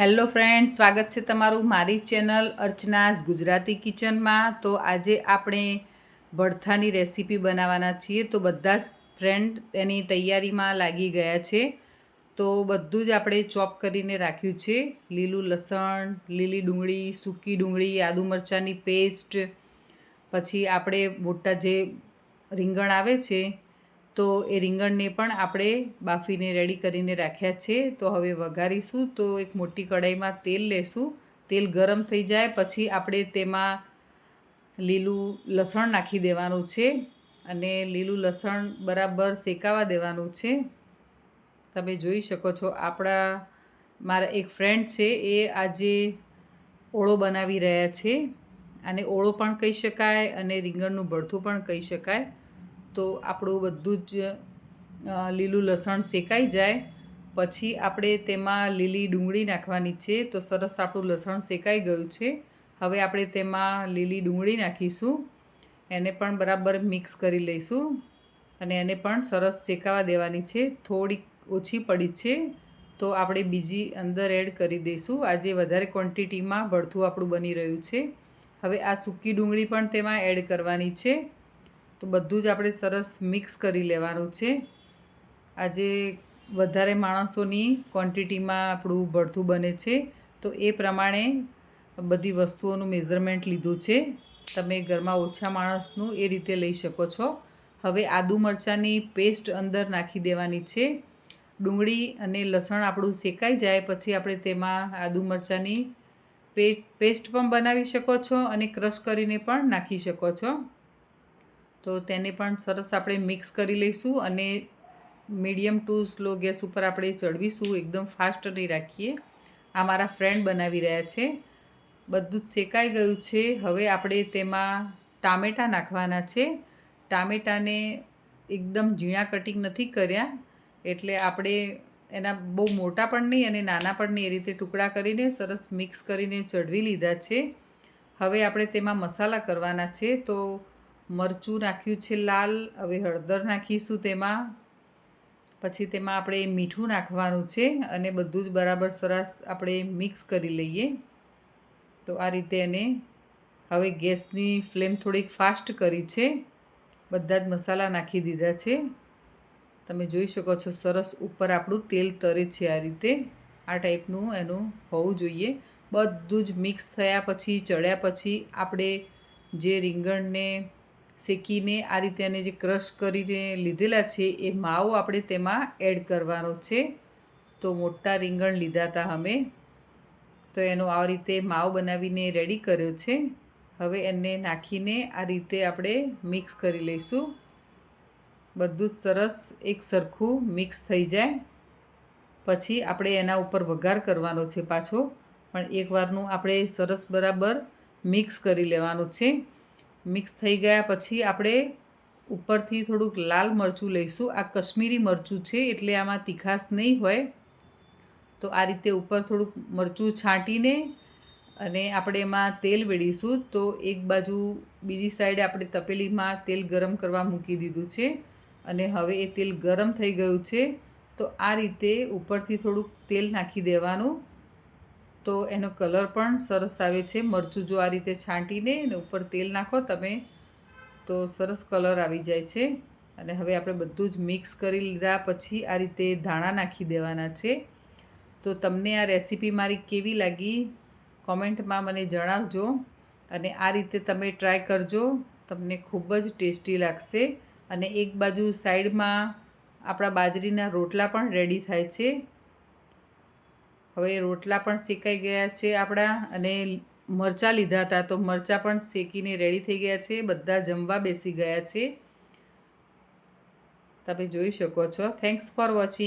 Hello friend, સ્વાગત છે તમારું મારી ચેનલ અર્ચનાસ ગુજરાતી કિચનમાં. તો આજે આપણે ભડથાની રેસીપી બનાવવાના છીએ. તો બધા જ ફ્રેન્ડ તેની તૈયારીમાં લાગી ગયા છે. તો બધું જ આપણે ચોપ કરીને રાખ્યું છે. લીલું લસણ, લીલી ડુંગળી, સૂકી ડુંગળી, આદુ મરચાંની પેસ્ટ, પછી આપણે મોટા જે રીંગણ આવે છે તો એ રીંગણને પણ આપણે બાફીને રેડી કરીને રાખ્યા છે. તો હવે વઘારીશું. તો એક મોટી કઢાઈમાં તેલ લેશું. તેલ ગરમ થઈ જાય, પછી આપણે તેમાં લીલું લસણ નાખી દેવાનું છે અને લીલું લસણ બરાબર શેકાવા દેવાનું છે. તમે જોઈ શકો છો, આપણા મારા એક ફ્રેન્ડ છે, એ આજે ઓળો બનાવી રહ્યા છે. અને ઓળો પણ કહી શકાય અને રીંગણનું ભરથું પણ કહી શકાય. તો આપણું બધું જ લીલું લસણ શેકાઈ જાય. પછી આપણે તેમાં લીલી ડુંગળી નાખવાની છે તો સરસ આપણું લસણ શેકાઈ ગયું છે. હવે આપણે તેમાં લીલી ડુંગળી નાખીશું. એને પણ બરાબર મિક્સ કરી લઈશું અને એને પણ સરસ શેકાવા દેવાની છે. થોડીક ઓછી પડી છે તો આપણે બીજી અંદર એડ કરી દઈશું. આજે વધારે ક્વોન્ટિટીમાં ભરથું આપણું બની રહ્યું છે. હવે આ સૂકી ડુંગળી પણ તેમાં એડ કરવાની છે. તો બધું જ આપણે સરસ મિક્સ કરી લેવાનું છે. આજે વધારે માણસોની ક્વોન્ટિટીમાં આપણું ભરથું બને છે. તો એ પ્રમાણે બધી વસ્તુઓનું મેઝરમેન્ટ લીધું છે. તમે ઘરમાં ઓછા માણસનું એ રીતે લઈ શકો છો. હવે આદુ મરચાંની પેસ્ટ અંદર નાખી દેવાની છે. ડુંગળી અને લસણ આપણું શેકાઈ જાય પછી આપણે તેમાં આદુ મરચાંની પેસ્ટ પણ બનાવી શકો છો અને ક્રશ કરીને પણ નાખી શકો છો. તો તેને પણ સરસ આપણે મિક્સ કરી લઈશું અને મીડિયમ ટુ સ્લો ગેસ ઉપર આપણે ચડવીશું, એકદમ ફાસ્ટ નહીં રાખીએ. આ મારા ફ્રેન્ડ બનાવી રહ્યા છે. બધું શેકાઈ ગયું છે. હવે આપણે તેમાં ટામેટાં નાખવાના છે. ટામેટાને એકદમ ઝીણા કટિંગ નથી કર્યા, એટલે આપણે એના બહુ મોટા પણ નહીં અને નાના પણ નહીં, એ રીતે ટુકડા કરીને સરસ મિક્સ કરીને ચડવી લીધા છે. હવે આપણે તેમાં મસાલા કરવાના છે. તો મરચું નાખ્યું છે લાલ, હવે હળદર નાખીશું તેમાં. પછી તેમાં આપણે મીઠું નાખવાનું છે અને બધું જ બરાબર સરસ આપણે મિક્સ કરી લઈએ. તો આ રીતે એને હવે ગેસની ફ્લેમ થોડીક ફાસ્ટ કરી છે. બધા જ મસાલા નાખી દીધા છે. તમે જોઈ શકો છો સરસ ઉપર આપણું તેલ તરે છે આ રીતે. આ ટાઈપનું એનું હોવું જોઈએ. બધું જ મિક્સ થયા પછી, ચડ્યા પછી આપણે જે રીંગણને શેકીને આ રીતે એને જે ક્રશ કરીને લીધેલા છે, એ માવો આપણે તેમાં એડ કરવાનો છે. તો મોટા રીંગણ લીધા હતા અમે. તો એનો આ રીતે માવ બનાવીને રેડી કર્યો છે. હવે એને નાખીને આ રીતે આપણે મિક્સ કરી લઈશું. બધું સરસ એક સરખું મિક્સ થઈ જાય. પછી આપણે એના ઉપર વઘાર કરવાનો છે પાછો. પણ એકવારનું આપણે સરસ બરાબર મિક્સ કરી લેવાનું છે. મિક્સ થઈ ગયા પછી આપણે ઉપરથી થોડુંક લાલ મરચું લઈશું. આ કશ્મીરી મરચું છે, એટલે આમાં તીખાશ નહીં હોય. તો આ રીતે ઉપર થોડુંક મરચું છાંટીને અને આપણે એમાં તેલ વેડીશું તો એક બાજુ બીજી સાઈડે આપણે તપેલીમાં તેલ ગરમ કરવા મૂકી દીધું છે અને હવે એ તેલ ગરમ થઈ ગયું છે. તો આ રીતે ઉપરથી થોડુંક તેલ નાખી દેવાનું. તો એનો કલર પણ સરસ આવે છે. મરચું જો આ રીતે છાંટીને અને ઉપર તેલ નાખો તમે, તો સરસ કલર આવી જાય છે. અને હવે આપણે બધું જ મિક્સ કરી લીધા પછી આ રીતે ધાણા નાખી દેવાના છે. તો તમને આ રેસીપી મારી કેવી લાગી કોમેન્ટમાં મને જણાવજો અને આ રીતે તમે ટ્રાય કરજો. તમને ખૂબ જ ટેસ્ટી લાગશે. અને એક બાજુ સાઈડમાં આપણા બાજરીના રોટલા પણ રેડી થાય છે. હવે રોટલા પણ શેકાઈ ગયા છે આપણા અને મરચાં લીધા હતા. તો મરચાં પણ શેકીને રેડી થઈ ગયા છે. બધા જમવા બેસી ગયા છે. તમે જોઈ શકો છો. Thanks for watching